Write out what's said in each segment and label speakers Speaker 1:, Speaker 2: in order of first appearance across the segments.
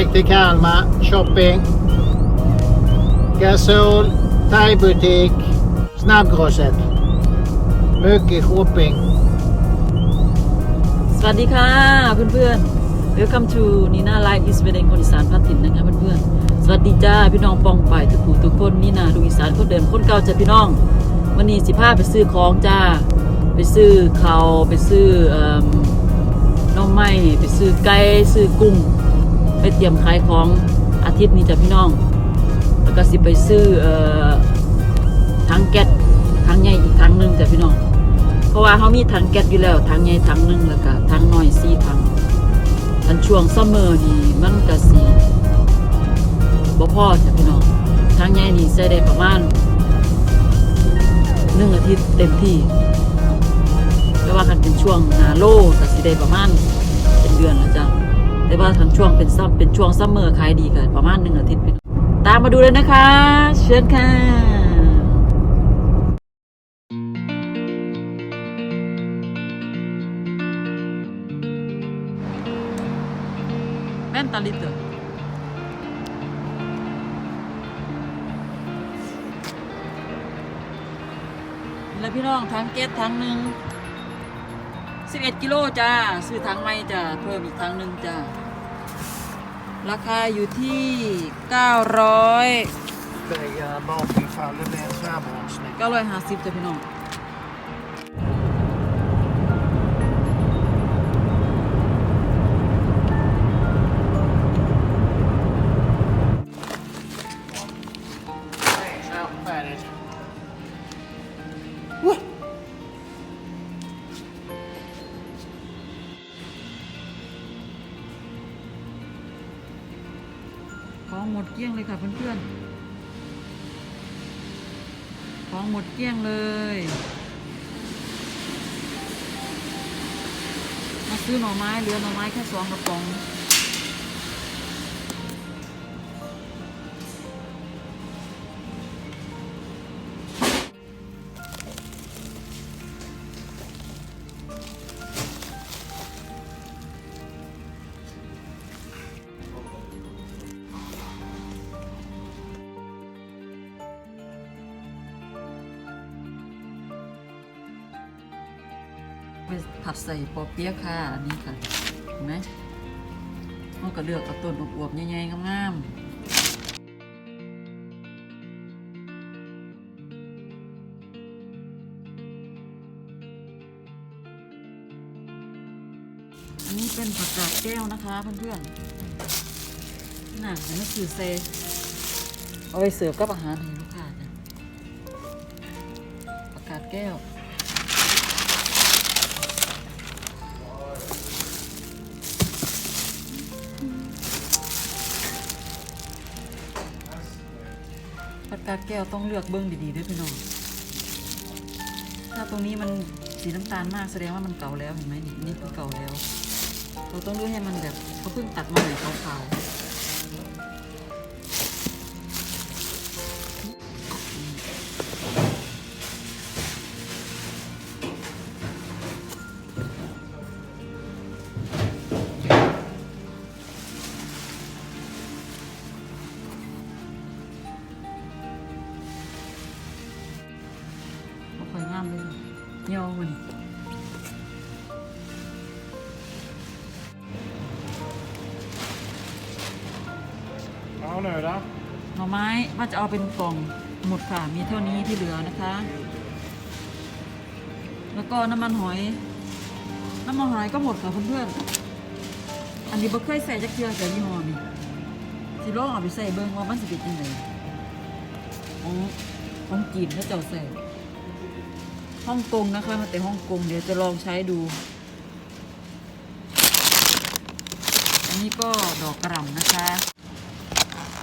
Speaker 1: väg till Kalmar. Shopping. Gasol. Thaibutik. Snabbgroset. Mycket shopping.
Speaker 2: สวัสดีค่ะเพื่อนๆ Welcome to Nina Live is เวดงคนอีสานพัดถิ่นนะคะเพื่อนๆ สวัสดีจ้าพี่น้องปองไปทุกผู้ทุกคนนี่นาดูอีสานคนเดิมคนเก่าจ้าพี่น้อง วันนี้สิพาไปซื้อของจ้า ไปซื้อเขาไปซื้อน้องไม้ไปซื้อไก่ซื้อกุ้ง ไปเตรียมขายของอาทิตย์นี้จ้าพี่น้อง แล้วก็สิไปซื้อเอ่อถังแก๊สถังใหญ่อีกถังหนึ่งจ้าพี่น้อง เพราะว่าเขามีถังแก๊สอยู่แล้วถังใหญ่ถังหนึ่งแล้วก็ถังน้อยสี่ถังอันช่วงซัมเมอร์นี่มันก็สีบ่พอจ้ะพี่น้องถังใหญ่นี่ใช้ได้ประมาณหนึ่งอาทิตย์เต็มที่แต่ว่าคันเป็นช่วงหนาโลก็สิได้ประมาณเป็นเดือนแล้วจ้ะ แต่ว่าทางช่วงเป็นซัมเป็นช่วงซัมเมอร์ขายดีก็ประมาณหนึ่งอาทิตย์พี่น้องตามมาดูเลยนะคะ เชิญค่ะแม่นตาลิตเตอร์แล้วพี่น้องทั้งเกตทั้งหนึ่ง11 กิโลจ้า ซื้อทั้งไม่จ้า เพิ่มอีกทั้งหนึ่งจ้า ราคาอยู่ที่ 900
Speaker 1: Böja bakenfallet med en snabbbromsning.
Speaker 2: 950จ้ะพี่น้อง มดเกลี้ยงเลยค่ะเพื่อนๆ ของหมดเกลี้ยงเลย มาซื้อหน่อไม้เหลือหน่อไม้แค่สองกระป๋อง ไปผัดใส่ปอเปี๊ยะค่ะอันนี้ค่ะเห็นไหมมันก็เลือกเอาต้นอวบๆใหญ่ๆงามๆอันนี้เป็นผักกาดแก้วนะคะเพื่อนๆน่ะเห็นไหมคือเซเอาไปเสิร์ฟกับอาหารให้ลูกค้าจ้ะผักกาดแก้ว ปากกาแก้วต้องเลือกเบื้องดีๆด้วยพี่น้อง ถ้าตรงนี้มันสีน้ำตาลมากแสดงว่ามันเก่าแล้วเห็นไหมนี่นี่คือเก่าแล้ว เราต้องเลือกให้มันแบบเขาเพิ่งตัดมาใหม่ขาวๆ เหี่ยวมัน
Speaker 1: Ja, nu då.
Speaker 2: หน่อไม้ว่าจะเอาเป็นกล่องหมดค่ะมีเท่านี้ที่เหลือนะคะ แล้วก็น้ำมันหอย น้ำมันหอยก็หมดค่ะเพื่อนๆอันนี้บ่เคยใส่จักเทื่อแต่ยี่ห้อนี่สิลองเอาไปใส่เบิ่งว่ามันสิเป็นยังไงของของจีนเขาเจ้าใส่ ฮ่องกงนะคะมาแต่ฮ่องกงเดี๋ยวจะลองใช้ดู อันนี้ก็ดอกกระหล่ำนะคะ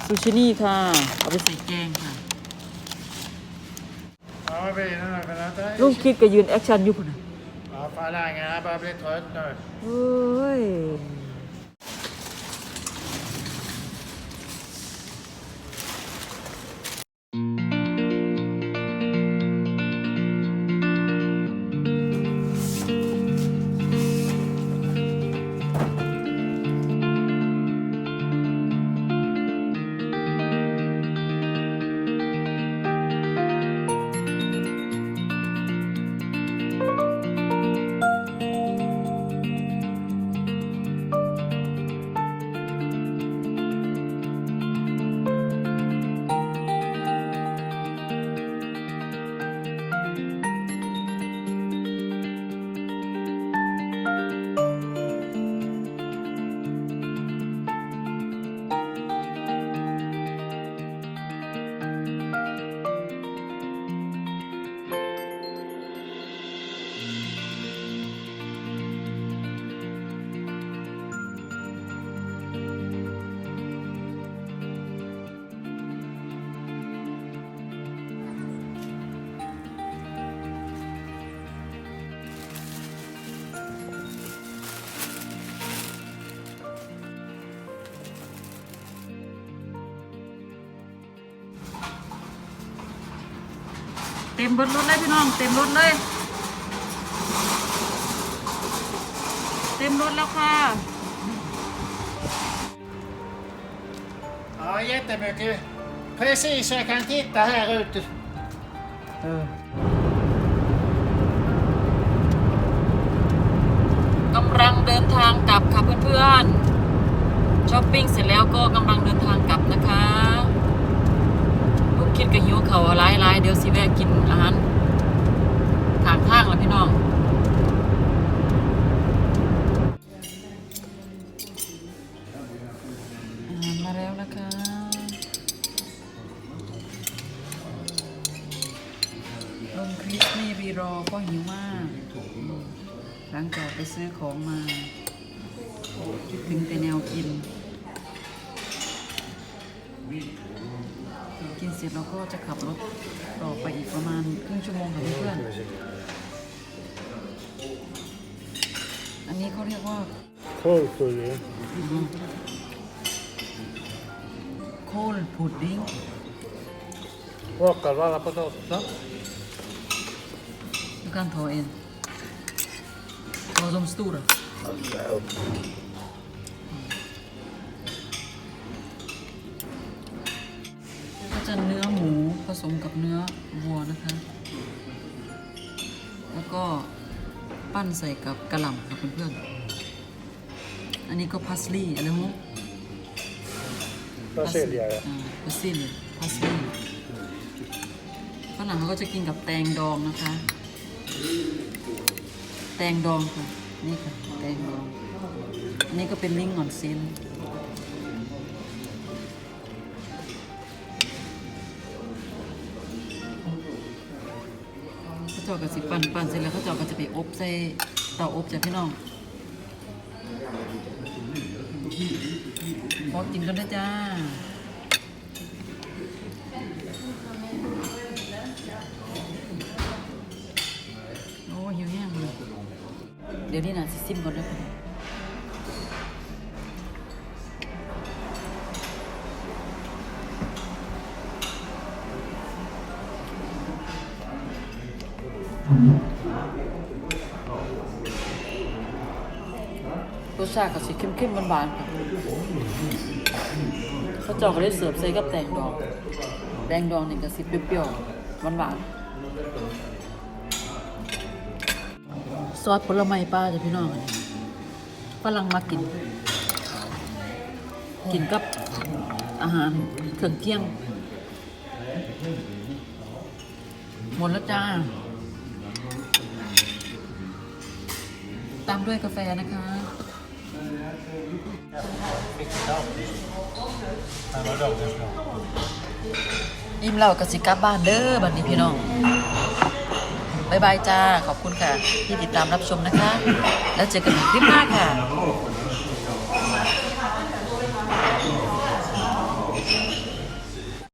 Speaker 2: ซูชินี่ค่ะ เอาไปใส่แกงค่ะ
Speaker 1: Ja, bilen är väl inte...
Speaker 2: ลุงคิดก็ยืนแอคชั่นอยู่พุ่นน่ะ
Speaker 1: Ja, falangerna börjar bli trött nu.
Speaker 2: เฮ้ย เต็มเบิดรถเลยพี่น้อง เต็มรถเลย เต็มรถแล้วค่ะ
Speaker 1: Ja, jättemycket. Precis, jag kan titta här ute.
Speaker 2: เออกำลังเดินทางกลับค่ะเพื่อนๆช้อปปิ้งเสร็จแล้วก็กำลังเดินทางกลับนะคะลูก คิดกับหิวเขาวหลายๆเดี๋ยวสิแวะกินอาหารทางทางแล้วพี่น้องรมาแล้วนะคะลงคลิปนี่รีรอก็หิวมาก หลังจากไปซื้อของมาคิดถึงแต่แนวกิน เสร็จเราก็จะขับรถต่อไปอีกประมาณครึ่งชั่วโมงค่ะเพื่อนๆอันนี้เขาเรียกว่า
Speaker 1: Korvpuré.
Speaker 2: โคลพุดดิ้ง
Speaker 1: Råkar vara potatisar.
Speaker 2: Du kan ta en. Ta de stora. ก็ สมกับเนื้อวัวนะคะ แล้วก็ปั้นใส่กับกระหล่ำค่ะเพื่อนๆอันนี้ก็พาสลีย์อะไรมั้ง
Speaker 1: Persilja, ja.
Speaker 2: พาสลีย์พาสลีย์ฝรั่งเขาก็จะกินกับแตงดองนะคะ แตงดองค่ะ นี่ค่ะ แตงดอง อันนี้ก็เป็นลิงงอนเซน เขาเจากับสิปั่นปั่นเสร็จแล้วเขาเจาะก็จะไปอบใส่เตาอบจ้ะพี่น้องพอกินกันได้จ้าโอ้หิวแห้งเลยเดี๋ยวนี้นะสิซิมก่อนได้ไหม รสชาติก็สิเข้มๆหวานๆค่ะเขาเจอกก็ได้เสิร์ฟใส่กับแตงดอง แตงดองนี่ก็สิเปรี้ยวๆหวานๆซอสผลไม้ป้าจ้ะพี่น้องอันฝรั่งมากิน กินกับอาหารเครื่องเที่ยง หมดแล้วจ้าตามด้วยกาแฟนะคะ อิ่มแล้วก็สิกลับบ้านเด้อบัดนี้พี่น้องบายบายจ้า ขอบคุณค่ะ ที่ติดตามรับชมนะคะ แล้วเจอกันใหม่คลิปหน้าค่ะ